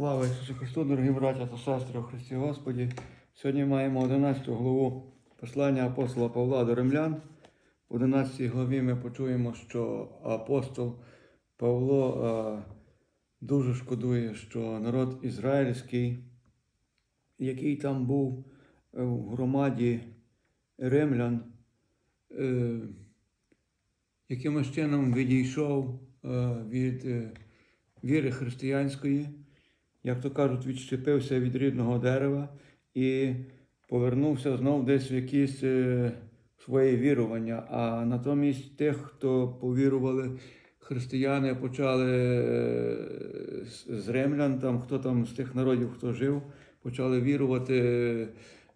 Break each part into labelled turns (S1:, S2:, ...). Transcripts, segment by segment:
S1: Слава Ісусу Христу, дорогі браття та сестри у Христі Господі. Сьогодні маємо 11 главу послання апостола Павла до римлян. В 11 главі ми почуємо, що апостол Павло е, дуже шкодує, що народ ізраїльський, який там був е, в громаді римлян, е, якимось чином відійшов е, від е, віри християнської, як то кажуть, відщепився від рідного дерева і повернувся знов десь в якісь е, своє вірування. А натомість тих, хто повірували, християни почали е, з- римлян, там, хто там з тих народів, хто жив, почали вірувати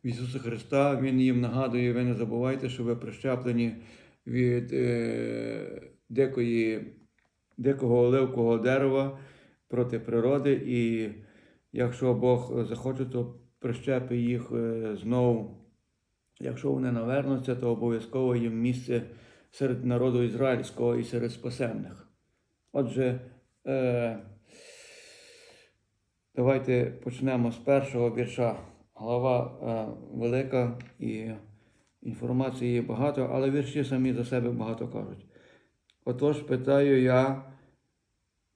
S1: в Ісуса Христа. Він їм нагадує, ви не забувайте, що ви прищеплені від е, дикої, дикого оливкового дерева проти природи. І якщо Бог захоче, то прищепи їх е, знову. Якщо вони навернуться, то обов'язково їм місце серед народу ізраїльського і серед спасенних. Отже, е, давайте почнемо з першого вірша. Глава е, велика і інформації багато, але вірші самі за себе багато кажуть. Отож питаю я,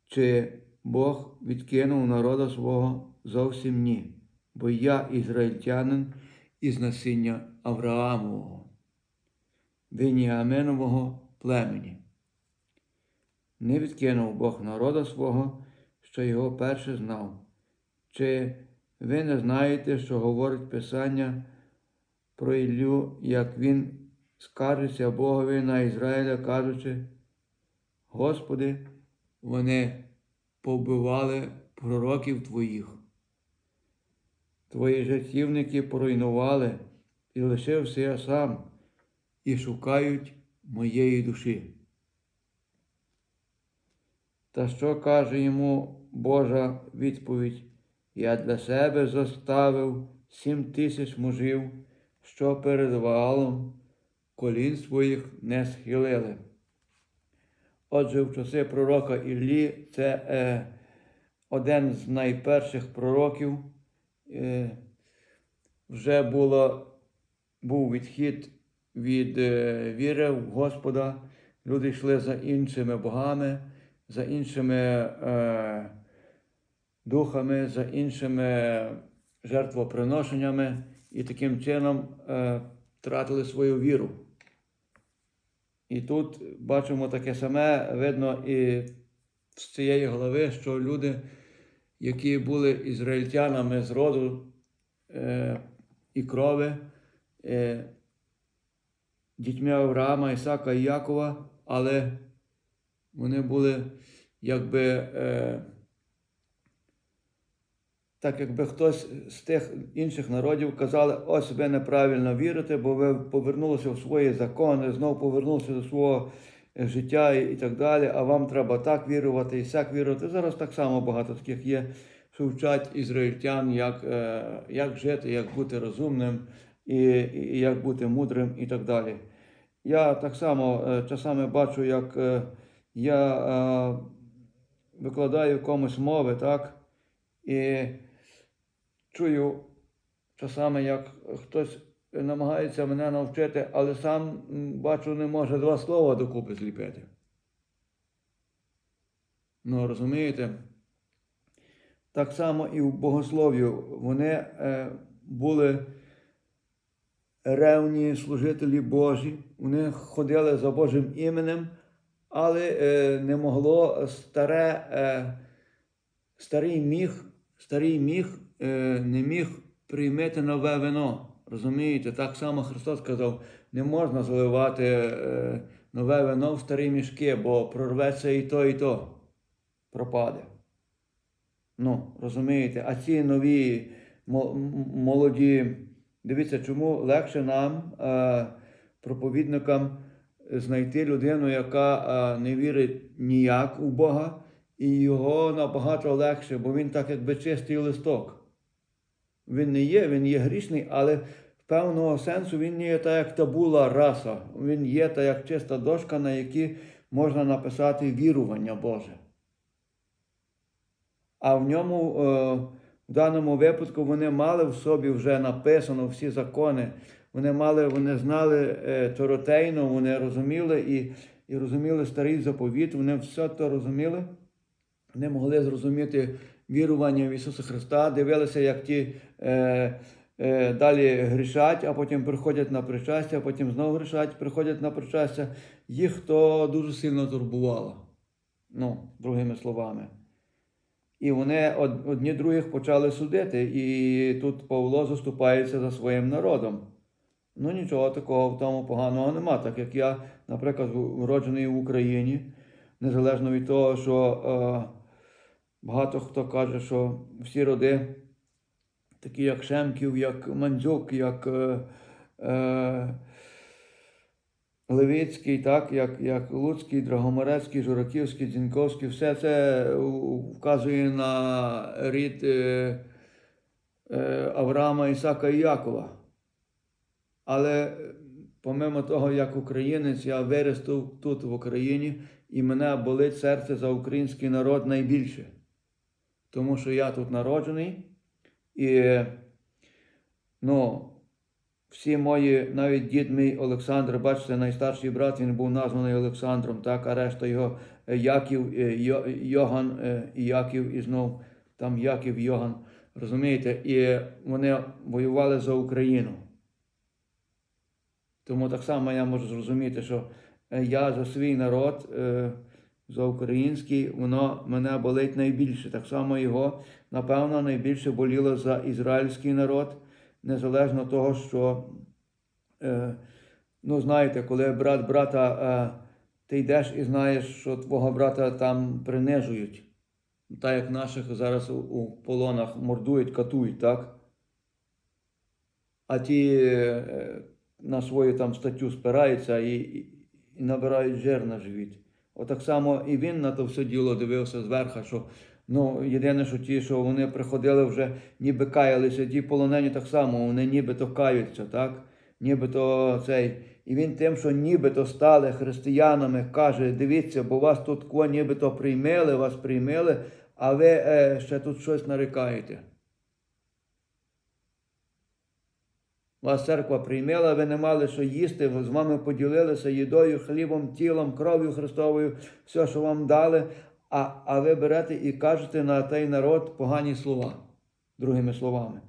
S1: чи Бог відкинув народа свого зовсім ні, бо я ізраїльтянин із насіння Авраамового, Веніаминового племені. Не відкинув Бог народа свого, що його перше знав. Чи ви не знаєте, що говорить Писання про Іллю, як він скаржиться Богові на Ізраїля, кажучи, Господи, вони повбивали пророків Твоїх. Твої жертівники поруйнували, і лишився я сам, і шукають моєї душі. Та що каже йому Божа відповідь? Я для себе зоставив сім тисяч мужів, що перед валом колін своїх не схилили. Отже, в часи пророка Іллі це е, один з найперших пророків. Е, вже було, був відхід від е, віри в Господа. Люди йшли за іншими богами, за іншими е, духами, за іншими жертвоприношеннями і таким чином е, втратили свою віру. І тут бачимо таке саме, видно і з цієї глави, що люди, які були ізраїльтянами з роду е, і крови, е, дітьми Авраама, Ісака і Якова, але вони були якби. Е, так якби хтось з тих інших народів казали, ось ви неправильно вірите, бо ви повернулися в свої закони, знову повернулися до свого е, життя і, так далі, а вам треба так вірувати і сяк вірувати. Зараз так само багато таких є, що вчать ізраїльтян, як, е, як жити, як бути розумним і, і як бути мудрим і так далі. Я так само е, часами бачу, як я викладаю комусь мови, так? І чую часами, як хтось намагається мене навчити, але сам бачу, не може два слова докупи зліпити. Ну, розумієте? Так само і в богослов'ю. Вони е, були ревні служителі Божі, вони ходили за Божим іменем, але е, не могло старе, е, старий міг, старий міг не міг приймати нове вино. Розумієте? Так само Христос сказав, не можна заливати е, нове вино в старі мішки, бо прорветься і то, і то пропаде. Ну, розумієте, а ці нові молоді, дивіться, чому легше нам, е, проповідникам, знайти людину, яка е, не вірить ніяк у Бога, і його набагато легше, бо він так якби чистий листок. Він не є, він є грішний, але в певного сенсу він не є та як табула раса. Він є та як чиста дошка, на якій можна написати вірування Боже. А в ньому, е, в даному випадку, вони мали в собі вже написано всі закони. Вони мали, вони знали е, Торотейну, вони розуміли і, і розуміли старий заповіт, вони все то розуміли. Вони могли зрозуміти вірування в Ісуса Христа, дивилися, як ті е, е, далі грішать, а потім приходять на причастя, а потім знову грішать, приходять на причастя. Їх то дуже сильно турбувало. Ну, другими словами. І вони одні других почали судити. І тут Павло заступається за своїм народом. Ну нічого такого в тому поганого нема. Так як я, наприклад, уроджений в Україні, незалежно від того, що е, багато хто каже, що всі роди, такі як Шемків, як Мандзюк, як е, е, Левицький, так, як, як Луцький, Драгомарецький, Жураківський, Дзіньковський, все це вказує на рід е, е, Авраама, Ісака і Якова. Але е, помимо того, як українець, я виріс тут, тут в Україні, і мене болить серце за український народ найбільше. Тому що я тут народжений, і ну, всі мої, навіть дід мій Олександр, бачите, найстарший брат, він був названий Олександром, так, а решта його е, Яків, е, Йо- Йоган е, Яків, і знов там Яків, Йоган. Розумієте? І вони воювали за Україну. Тому так само я можу зрозуміти, що я за свій народ, за український, воно мене болить найбільше. Так само його, напевно, найбільше боліло за ізраїльський народ, незалежно того, що, е, ну, знаєте, коли брат брата, е, ти йдеш і знаєш, що твого брата там принижують. Так як наших зараз у, полонах мордують, катують, так? А ті е, на свою там статтю спираються і, і, і набирають жир на живіт. Отак само і він на то все діло дивився зверху, що ну, єдине, що ті, що вони приходили вже, ніби каялися, ті полонені так само, вони нібито каються, так? Нібито цей. І він тим, що нібито стали християнами, каже: дивіться, бо вас тут ко нібито приймили, вас приймили, а ви е, ще тут щось нарікаєте. Вас церква приймала, ви не мали що їсти, з вами поділилися їдою, хлібом, тілом, кров'ю Христовою, все, що вам дали, а, а ви берете і кажете на той народ погані слова, другими словами.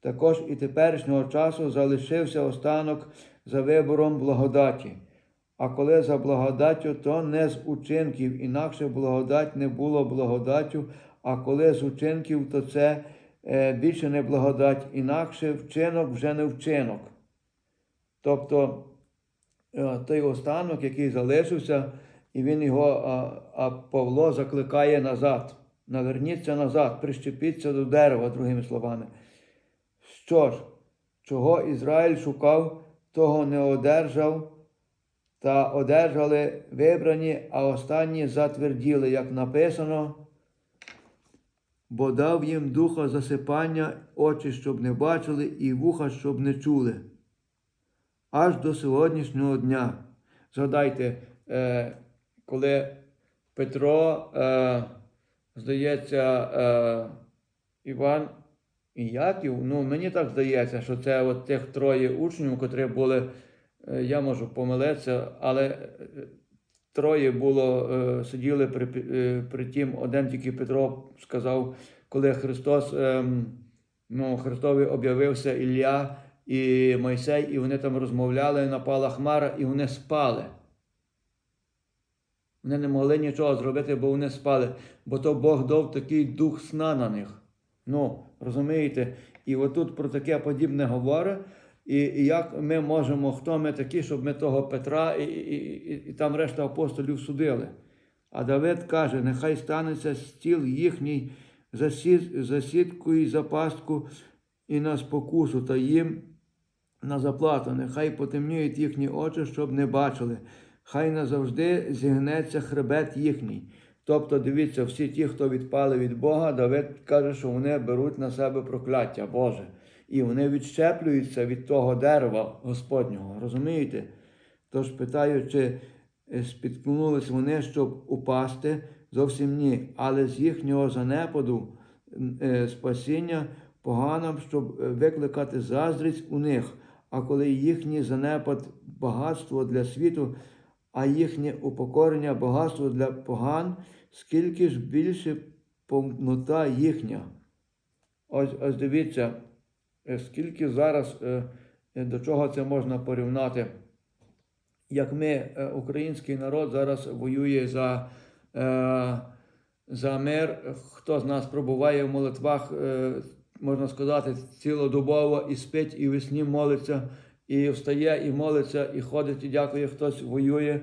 S1: Також і теперішнього часу залишився останок за вибором благодаті. А коли за благодаттю, то не з учинків, інакше благодать не було благодаттю, а коли з учинків, то це більше не благодать, інакше вчинок вже не вчинок. Тобто е, той останок, який залишився, і він його, а Павло закликає назад. Наверніться назад, прищепіться до дерева, другими словами. Що ж, чого Ізраїль шукав, того не одержав, та одержали вибрані, а останні затверділи, як написано, бо дав їм духа засипання, очі, щоб не бачили, і вуха, щоб не чули. Аж до сьогоднішнього дня. Згадайте, е, коли Петро, е, здається, е, Іван і Яків, ну мені так здається, що це от тих троє учнів, котрі були, я можу помилитися, але троє було, е, сиділи при, е, при тім, один тільки Петро сказав, коли Христос, ем, ну, Христові об'явився Ілля і Мойсей, і вони там розмовляли, напала хмара, і вони спали. Вони не могли нічого зробити, бо вони спали, бо то Бог дав такий дух сна на них. Ну, розумієте? І отут про таке подібне говорить. І, як ми можемо, хто ми такі, щоб ми того Петра і, і, і, і там решта апостолів судили. А Давид каже: нехай станеться стіл їхній за, сіт, за сітку і за пастку і на спокусу, та їм на заплату. Нехай потемніють їхні очі, щоб не бачили. Хай назавжди зігнеться хребет їхній. Тобто, дивіться, всі ті, хто відпали від Бога, Давид каже, що вони беруть на себе прокляття Боже. І вони відщеплюються від того дерева Господнього. Розумієте? Тож питаю, чи е, спіткнулись вони, щоб упасти, Зовсім ні. Але з їхнього занепаду е, спасіння погано, щоб е, викликати заздрість у них. А коли їхній занепад багатство для світу, а їхнє упокорення багатство для поган, скільки ж більше повнота їхня. Ось, ось дивіться, скільки зараз е, е, до чого це можна порівняти. Як ми, е, український народ, зараз воює за, е, за мир, хто з нас пробуває в молитвах, е, можна сказати, цілодобово і спить, і весні молиться, і встає, і молиться, і ходить, і дякує, хтось воює,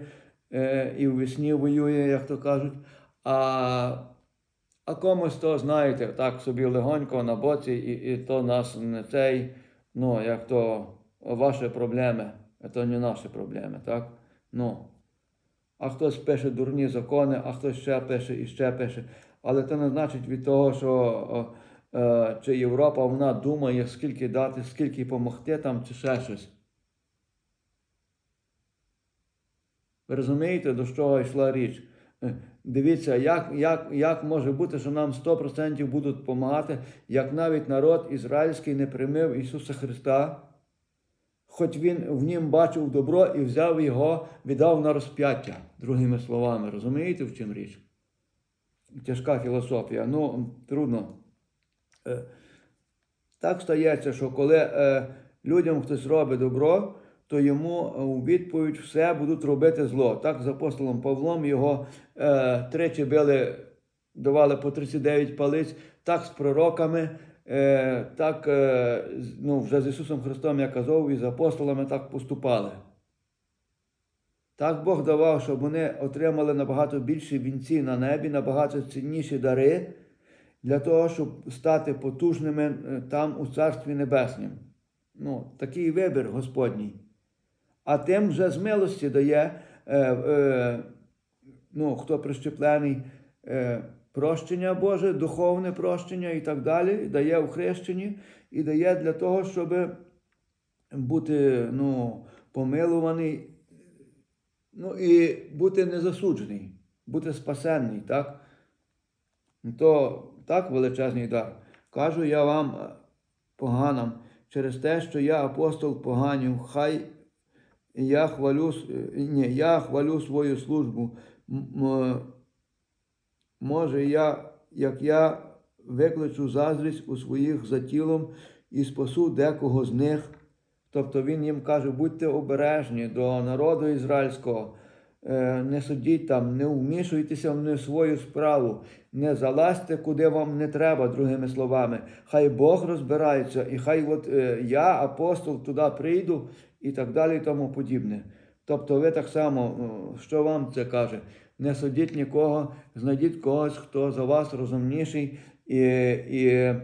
S1: е, і в весні воює, як то кажуть. А, а комусь то, знаєте, так собі легонько на боці, і, і то нас не цей, ну, як то ваші проблеми, це не наші проблеми, так? Ну. А хтось пише дурні закони, а хтось ще пише і ще пише. Але це не значить від того, що е, е, чи Європа вона думає, скільки дати, скільки допомогти там, чи ще щось. Ви розумієте, до чого йшла річ? Дивіться, як, як, як може бути, що нам 100% будуть допомагати, як навіть народ ізраїльський не приймив Ісуса Христа, хоч Він в нім бачив добро і взяв його, віддав на розп'яття, другими словами. Розумієте, в чим річ? Тяжка філософія. Ну, трудно. Е, Так стається, що коли е, людям хтось робить добро, то йому е, у відповідь все будуть робити зло. Так з апостолом Павлом його е, тричі били, давали по 39 палиць, так з пророками, е, так е, ну, вже з Ісусом Христом, я казав, і з апостолами так поступали. Так Бог давав, щоб вони отримали набагато більші вінці на небі, набагато цінніші дари для того, щоб стати потужними е, там у Царстві Небеснім. Ну, такий вибір Господній. А тим вже з милості дає, е, е, ну, хто прищеплений, е, прощення Боже, духовне прощення і так далі, дає у хрещенні і дає для того, щоб бути ну, помилуваний, ну і бути незасуджений, бути спасенний, так? То так величезний дар. Кажу я вам, е, поганам, через те, що я апостол поганів, хай я хвалю, с- е, я хвалю свою службу. Може, я, як я викличу заздрість у своїх за тілом і спасу декого з них. Тобто він їм каже, будьте обережні до народу ізраїльського, Е, не судіть там, не вмішуйтеся в не свою справу, не залазьте, куди вам не треба, другими словами. Хай Бог розбирається, і хай от е, я, апостол, туди прийду і так далі, і тому подібне. Тобто ви так само, е, що вам це каже? Не судіть нікого, знайдіть когось, хто за вас розумніший, і, і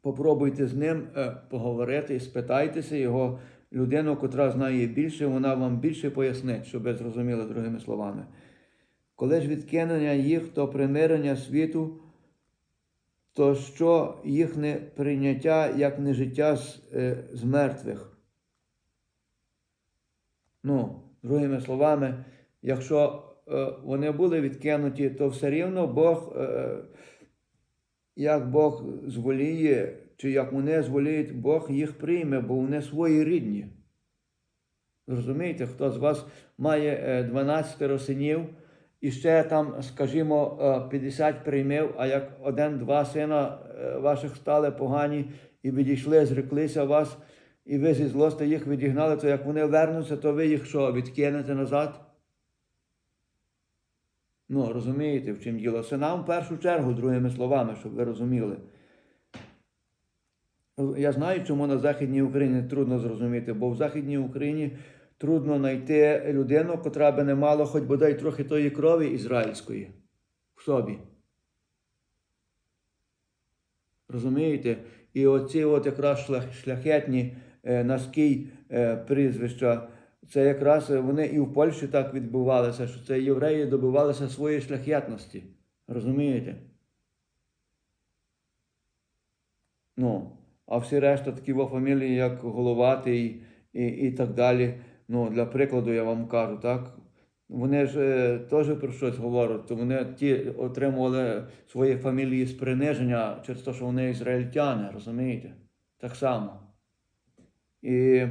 S1: попробуйте з ним е, поговорити і спитайтеся його людину, котра знає більше, вона вам більше пояснить, щоб ви зрозуміли другими словами. Коли ж відкинення їх, то примирення світу, то що їхнє прийняття як не життя з, е, з мертвих? Ну, другими словами, якщо е, вони були відкинуті, то все рівно Бог, е, як Бог зволіє, чи як вони зволіють, Бог їх прийме, бо вони свої рідні. Розумієте, хто з вас має е, 12 синів, і ще там, скажімо, е, 50 приймів, а як один-два сина е, ваших стали погані і відійшли, зреклися вас, і ви зі злости їх відігнали, то як вони вернуться, то ви їх що, відкинете назад? Ну, розумієте, в чим діло? Синам в першу чергу, другими словами, щоб ви розуміли. Я знаю, чому на Західній Україні трудно зрозуміти, бо в Західній Україні трудно знайти людину, котра би не мала хоч бодай трохи тої крові ізраїльської в собі. Розумієте? І оці от якраз шляхетні наскій е, прізвища, це якраз вони і в Польщі так відбувалося, що це євреї добивалися своєї шляхетності. Розумієте? Ну, а всі решта такі фамілії, як Головатий і, і так далі. Ну, для прикладу я вам кажу, так? Вони ж е, теж про щось говорять, то вони ті отримували свої фамілії з приниження через те, що вони ізраїльтяни, розумієте? Так само. І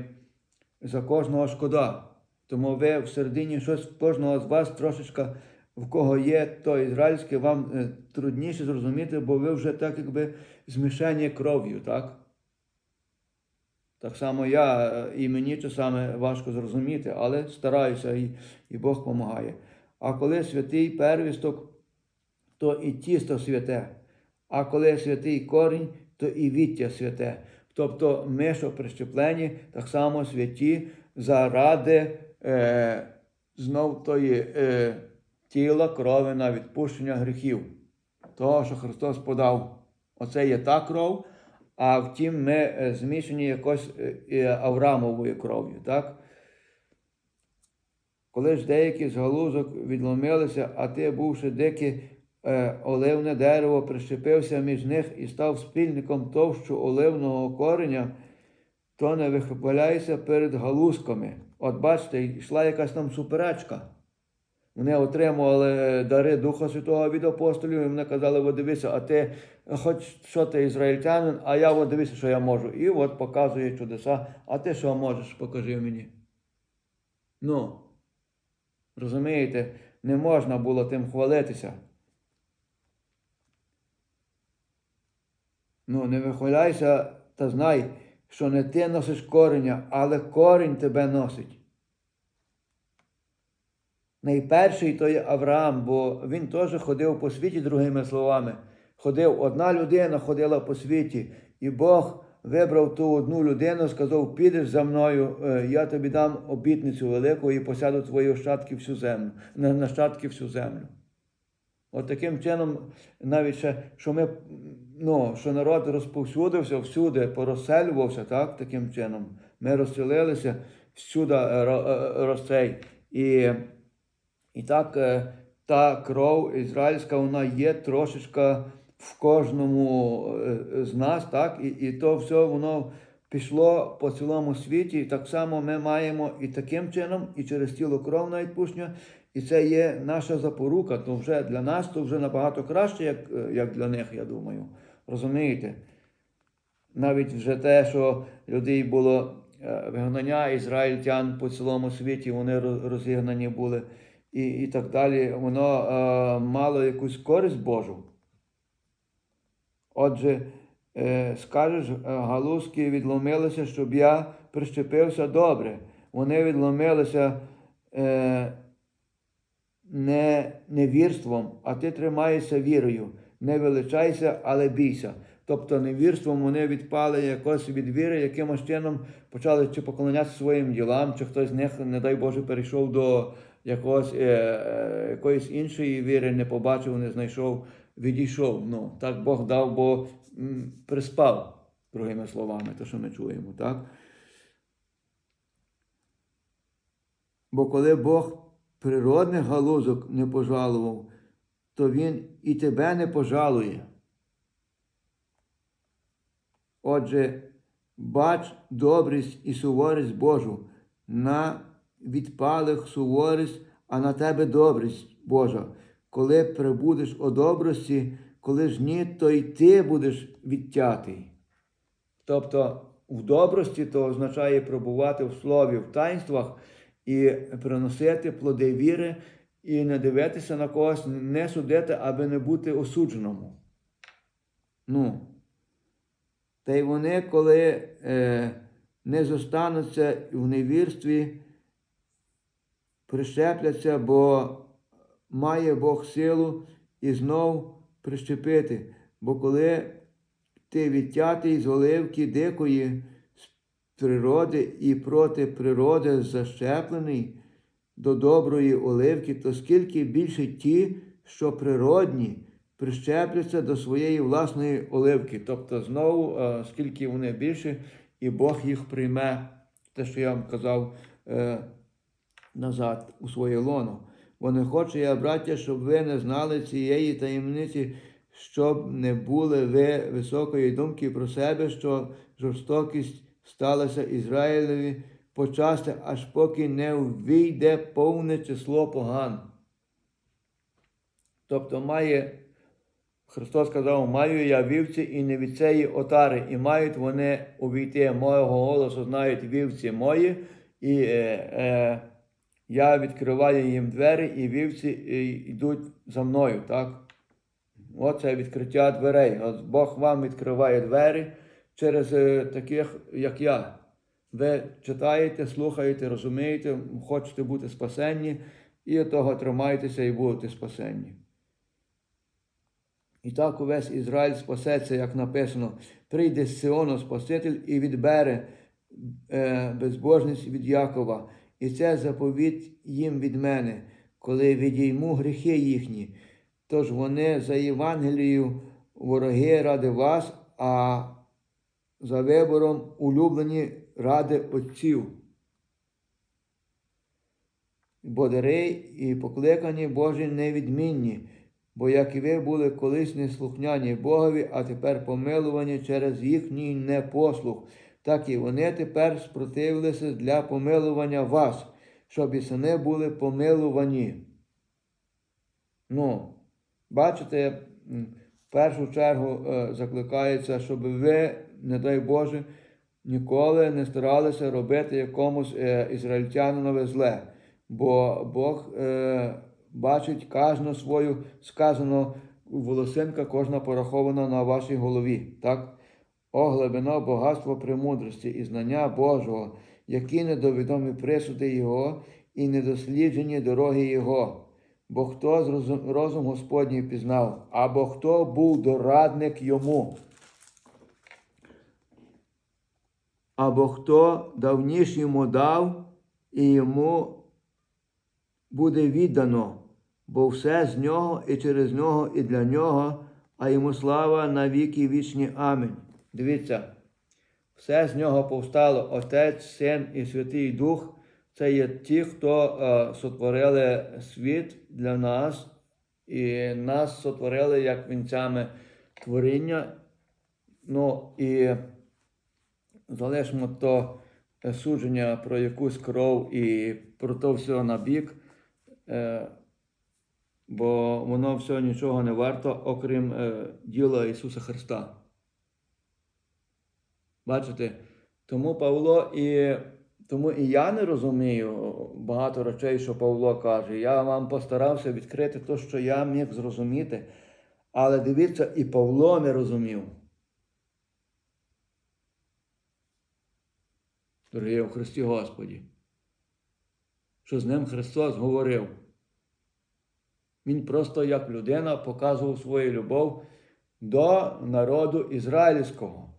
S1: за кожного шкода. Тому ви всередині щось кожного з вас трошечка, в кого є то ізраїльське, вам е, трудніше зрозуміти, бо ви вже так якби змішані кров'ю, так? Так само я е, і мені часами важко зрозуміти, але стараюся і, і Бог допомагає. А коли святий первісток, то і тісто святе, а коли святий корінь, то і віття святе. Тобто ми, що прищеплені, так само святі заради е, знов тої е, тіла, крови на відпущення гріхів. Того, що Христос подав. Оце є та кров, а втім, ми е, змішані якось е, Аврамовою кров'ю. так? Коли ж деякі з галузок відломилися, а ти, бувши дике е, оливне дерево, прищепився між них і став спільником товщу оливного кореня, то не вихваляйся перед галузками. От бачите, йшла якась там суперечка. Вони отримували е, дари Духа Святого від апостолів, і вони казали, от дивися, а ти хоч що ти ізраїльтянин, а я от дивися, що я можу. І от показує чудеса, а ти що можеш, покажи мені. Ну, розумієте, не можна було тим хвалитися. Ну, не вихваляйся та знай, що не ти носиш кореня, але корінь тебе носить. Найперший то є Авраам, бо він теж ходив по світі, другими словами. Ходив, одна людина ходила по світі, і Бог вибрав ту одну людину, сказав: підеш за мною, е, я тобі дам обітницю велику і посяду твої ощадки всю землю, на нащадки всю землю. От таким чином, навіть ще, що ми, ну, що народ розповсюдився всюди, порозселювався, так, таким чином. Ми розселилися всюди е, е, розцей. І, і так е, та кров ізраїльська, вона є трошечка в кожному з нас, так, і, і то все воно пішло по цілому світі. І так само ми маємо і таким чином, і через тіло кров на відпущення, і це є наша запорука, то вже для нас то вже набагато краще, як, як для них, я думаю. Розумієте? Навіть вже те, що людей було е, вигнання ізраїльтян по цілому світі, вони розігнані були і, і так далі, воно е, мало якусь користь Божу. Отже, е, скажеш, е, галузки відломилися, щоб я прищепився добре. Вони відломилися е, не невірством, а ти тримаєшся вірою. Не величайся, але бійся. Тобто невірством вони відпали якось від віри, якимось чином почали чи поклонятися своїм ділам, чи хтось з них, не дай Боже, перейшов до якогось, е, е, якоїсь іншої віри, не побачив, не знайшов, відійшов. Ну, так Бог дав, бо м, приспав, другими словами, те, що ми чуємо. так? Бо коли Бог природних галузок не пожалував, то Він і тебе не пожалує. Отже, бач добрість і суворість Божу, на відпалих суворість, а на тебе добрість Божа. Коли прибудеш у добрості, коли ж ні, то й ти будеш відтятий. Тобто в добрості то означає пробувати в слові, в таїнствах і приносити плоди віри, і не дивитися на когось, не судити, аби не бути осудженому. Ну, та й вони, коли е, не зостануться в невірстві, прищепляться, бо має Бог силу і знов прищепити. Бо коли ти відтятий з оливки дикої природи і проти природи защеплений до доброї оливки, то скільки більше ті, що природні, прищепляться до своєї власної оливки. Тобто знову, е, скільки вони більше, і Бог їх прийме, те, що я вам казав е, назад у своє лоно. Бо не хочу я, браття, щоб ви не знали цієї таємниці, щоб не були ви високої думки про себе, що жорстокість сталася Ізраїлеві почасти, аж поки не вийде повне число поган. Тобто має, Христос сказав, маю я вівці і не від цієї отари, і мають вони увійти мого голосу, знають вівці мої, і е, е, я відкриваю їм двері, і вівці е, йдуть за мною. так? Оце відкриття дверей. От Бог вам відкриває двері через е, таких, як я. Ви читаєте, слухаєте, розумієте, хочете бути спасенні, і того тримайтеся і будете спасенні. І так увесь Ізраїль спасеться, як написано, прийде з Сіону Спаситель і відбере е, безбожність від Якова. І це заповідь їм від мене, коли відійму гріхи їхні. Тож вони за Євангелією вороги ради вас, а за вибором улюблені ради отців. Бодари і покликані Божі невідмінні, бо як і ви були колись неслухняні Богові, а тепер помилувані через їхній непослух, так і вони тепер спротивилися для помилування вас, щоб і самі були помилувані. Ну, бачите, в першу чергу е, закликається, щоб ви, не дай Боже, ніколи не старалися робити якомусь е, ізраїльтянинове зле, бо Бог е, бачить кожну свою сказану волосинка, кожна порахована на вашій голові. Так? О, глибина багатство премудрості і знання Божого, які недовідомі присуди Його і недосліджені дороги Його. Бо хто розум Господній пізнав, або хто був дорадник йому, або хто давніш йому дав, і йому буде віддано, бо все з нього і через нього, і для нього, а йому слава на віки вічні. Амінь. Дивіться, все з нього повстало Отець, Син і Святий Дух. Це є ті, хто е, сотворили світ для нас, і нас сотворили як вінцями творіння. Ну і залишимо то е, судження про якусь кров і про то все на бік, е, бо воно все нічого не варто, окрім е, діла Ісуса Христа. Бачите? Тому Павло і тому і я не розумію багато речей, що Павло каже. Я вам постарався відкрити те, що я міг зрозуміти. Але дивіться, і Павло не розумів. Дорогі у Христі Господі, що з ним Христос говорив. Він просто як людина показував свою любов до народу ізраїльського.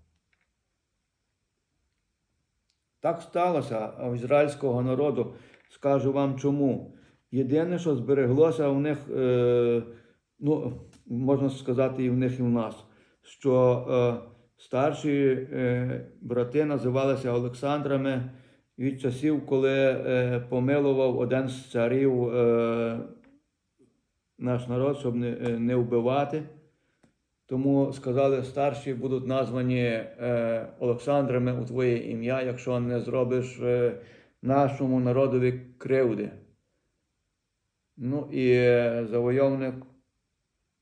S1: Так сталося в ізраїльського народу, скажу вам чому. Єдине, що збереглося у них, е, ну, можна сказати, і в них, і в нас, що е, старші е, брати називалися Олександрами від часів, коли е, помилував один з царів е, наш народ, щоб не, вбивати. Тому сказали, старші будуть названі Олександрами у твоє ім'я, якщо не зробиш нашому народові кривди. Ну і завойовник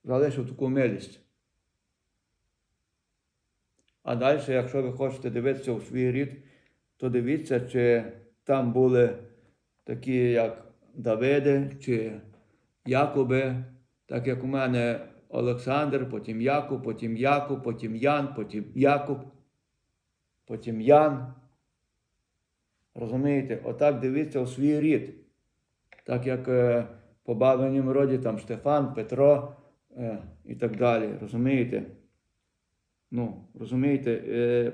S1: залишив таку милість. А далі, якщо ви хочете дивитися у свій рід, то дивіться, чи там були такі, як Давиди чи Якоби, так як у мене Олександр, потім Якub, потім Якub, потім Ян, потім Якуб, потім Ян. Розумієте, отак дивіться у свій рід. Так як е, по бабинім роді там Штефан, Петро е, і так далі. Розумієте? Ну, розумієте, е,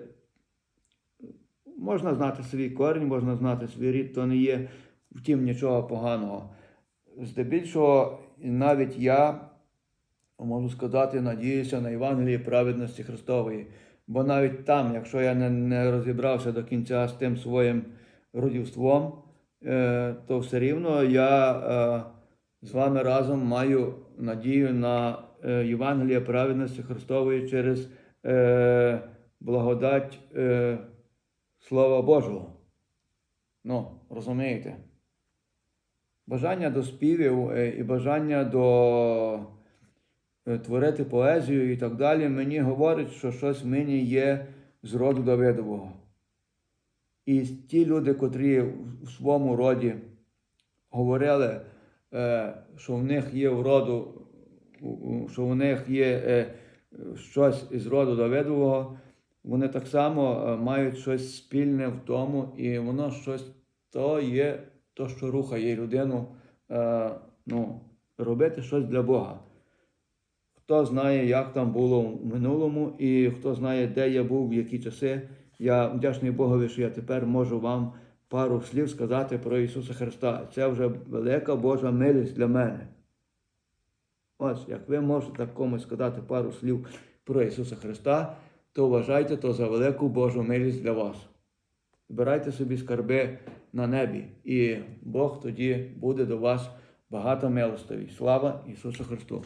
S1: можна знати свій корінь, можна знати свій рід, то не є втім нічого поганого. Здебільшого, навіть я можу сказати, надіюся на Євангеліє праведності Христової. Бо навіть там, якщо я не, не розібрався до кінця з тим своїм родівством, е, то все рівно я е, з вами разом маю надію на е, Євангеліє праведності Христової через е, благодать е, Слова Божого. Ну, розумієте? Бажання до співів е, і бажання до е, творити поезію і так далі, мені говорить, що щось в мені є з роду Давидового. І ті люди, котрі в своєму роді говорили, е, що в них є в роду, що в них є щось із роду Давидового, вони так само е, мають щось спільне в тому, і воно щось то є, то, що рухає людину е, ну, робити щось для Бога. Хто знає, як там було в минулому, і хто знає, де я був, в які часи. Я вдячний Богові, що я тепер можу вам пару слів сказати про Ісуса Христа. Це вже велика Божа милість для мене. Ось, як ви можете комусь сказати пару слів про Ісуса Христа, то вважайте то за велику Божу милість для вас. Збирайте собі скарби на небі, і Бог тоді буде до вас багато милостивий. Слава Ісусу Христу!